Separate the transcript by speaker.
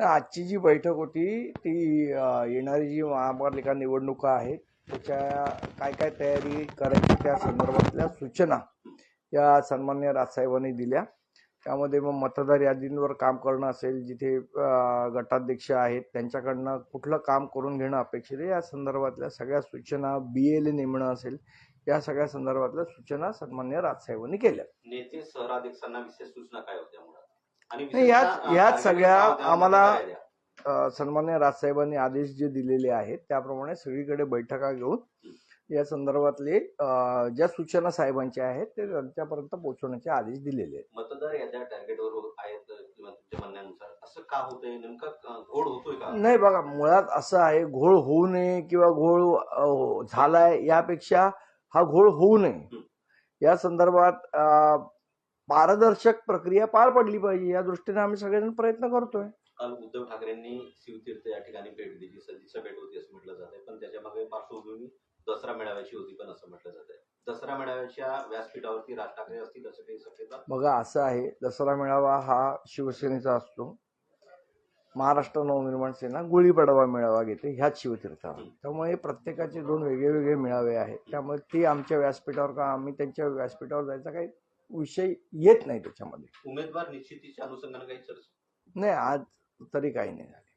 Speaker 1: आजची जी बैठक होती ती येणारी जी महापालिका निवडणुका आहेत त्याच्या काय काय तयारी करायची त्या संदर्भातल्या सूचना या सन्मान्य राजसाहेबांनी दिल्या. त्यामध्ये मग मतदार यादींवर काम करणं असेल जिथे गटाध्यक्ष आहेत त्यांच्याकडनं कुठलं काम करून घेणं अपेक्षित आहे या संदर्भातल्या सगळ्या सूचना बी एल नेमणं असेल या सगळ्या संदर्भातल्या सूचना सन्मान्य राजसाहेबांनी केल्या.
Speaker 2: नेते सहराध्यक्षांना विशेष सूचना काय होत्या आणि target
Speaker 1: सगळ्या आम्हाला- सन्मान्य राजसाहेबांनी आदेश जे दिलेले आहेत त्याप्रमाणे सगळीकडे बैठका घेऊन या संदर्भातले ज्या सूचना साहेबांच्या आहेत ते त्यांच्यापर्यंत पोहोचवण्याचे आदेश दिलेले आहेत.
Speaker 2: मतदार याद्या टार्गेटवर आहेत असं का होतंय? नेमका घोड होतोय का?
Speaker 1: नाही बघा मुळात असं आहे घोळ होऊ नये किंवा घोळ झालाय यापेक्षा हा घोळ होऊ नये. या संदर्भात पारदर्शक प्रक्रिया पार पडली पाहिजे. या दृष्टीने आम्ही सगळेजण प्रयत्न करतोय.
Speaker 2: काल उद्धव ठाकरेंनी शिवतीर्थ या ठिकाणी भेट दिली. सदिच्छा भेट होती असं म्हटलं जाते पण त्याच्यामागे पार्श्वभूमी दसरा मेळाव्याची होती पण असं म्हटलं जात आहे दसरा मेळाव्याच्या व्यासपीठावरती राज ठाकरे असतील असं काही शक्यता?
Speaker 1: बघा असं आहे. दसरा मेळावा हा शिवसेनेचा असतो. महाराष्ट्र नवनिर्माण सेना गुढीपाडवा मेळावा घेते ह्याच शिवतीर्थावर. त्यामुळे प्रत्येकाचे दोन वेगळे वेगळे मेळावे आहेत. त्यामुळे ते आमच्या व्यासपीठावर का आम्ही त्यांच्या व्यासपीठावर जायचा काही विषय येत नाही त्याच्यामध्ये.
Speaker 2: उमेदवार निश्चितीच्या अनुषंगाने काही चर्चा
Speaker 1: नाही आज तरी काही नाही झाले.